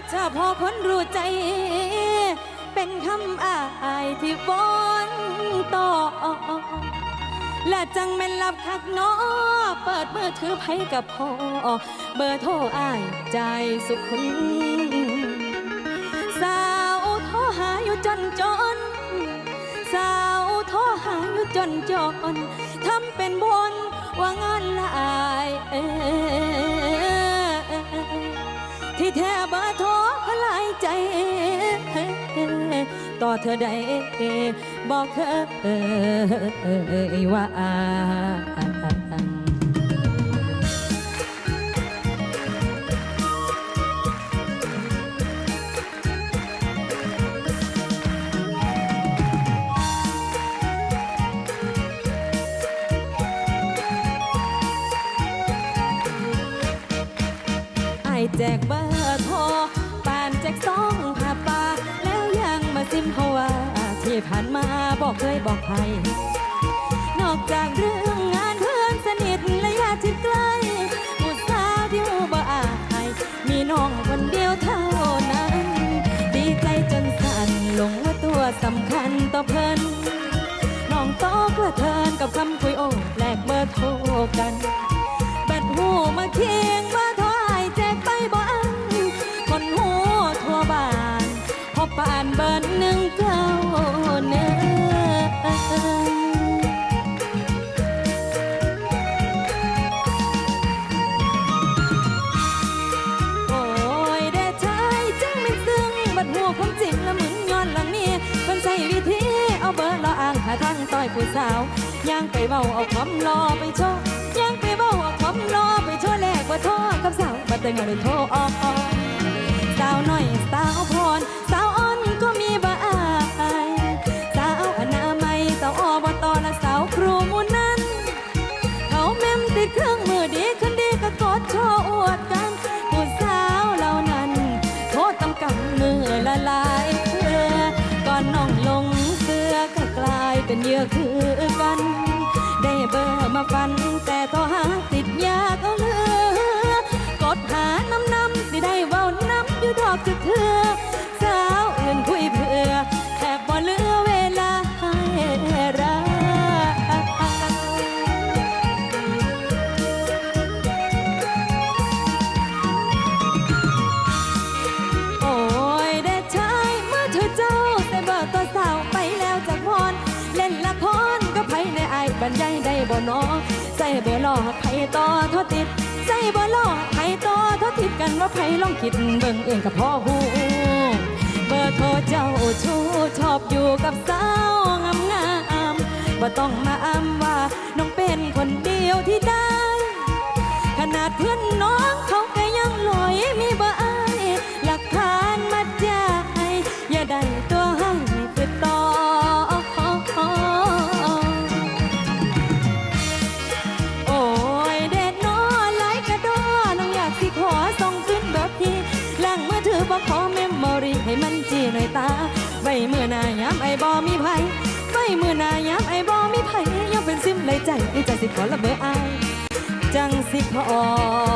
กถ้าพอคนรู้ใจ เป็นคำอายที่วอนต่อ และจังแม่นลับคักน้อเปิดมือถือไผกับพ่อ เบอร์โทรอ้ายใจสุขุมสาวโทรหาอยู่จนจน สาวโทรหาอยู่จนจนทำเป็นบนว่างานลาย เธอได้บอกเธอว่าไอแจกเบอร์โทรปานแจกสอง ยังมาซิมเพราะว่าที่ผ่านมาบอกเคยบอกใครนอกจากเรื่องงานเพื่อนสนิทและญาติใกล้อุตสาห์ที่อุบอายมีน้องคนเดียวเท่านั้น ดีใจจนสั่นลงว่าตัวสำคัญต่อเพิ่นน้องโตกระเทินกับคำคุยโอ้แลกเบอร์โทรกัน เก้าเนื้อโอ้ยได้ใช้จังไม่ซึ้งบัดหูความจริงละมึงย้อนหลังนี้เพิ่นใช้วิธีเอาเบอร์ละอ่างหาทางต่อยผู้สาวย่างไปเบาเอาความรอไปโชว์ย่างไปเบาเอาความรอไปโชว์แลกว่าโทรกับสาวบัดเตึงเอาได้โทรออก ได้เครื่องมือดีขึ้นดีก็กดโชว์อวดกันผู้สาวเหล่านั้นโทษต้องกำมือละลายเพื่อก่อนน้องลงเสื้อก็กลายเป็นเหยื่อคือกัน ได้เบอร์มาฟันแต่ บอร์หลอกไผต่อทอติดใจเบอร์หลอกไผต่อทอติดกันว่าไผลองคิดเบิ่งเองกับพ่อหูเบอร์โทรเจ้าชู้ชอบอยู่กับสาวงามงามบ่ต้องมาอ้ำว่าน้องเป็นคนเดียวที่ได้ ขนาดเพื่อนน้อง บ่ขอเมมโมรีให้มันจีหน่อยตาไว้เมื่อหน้ายามไอ้บอมีไผไว้เมื่อหน้ายามไอ้บอมีไผยังเป็นซิมเลยใจใจสิขอละเบอร์อายจังสิขอ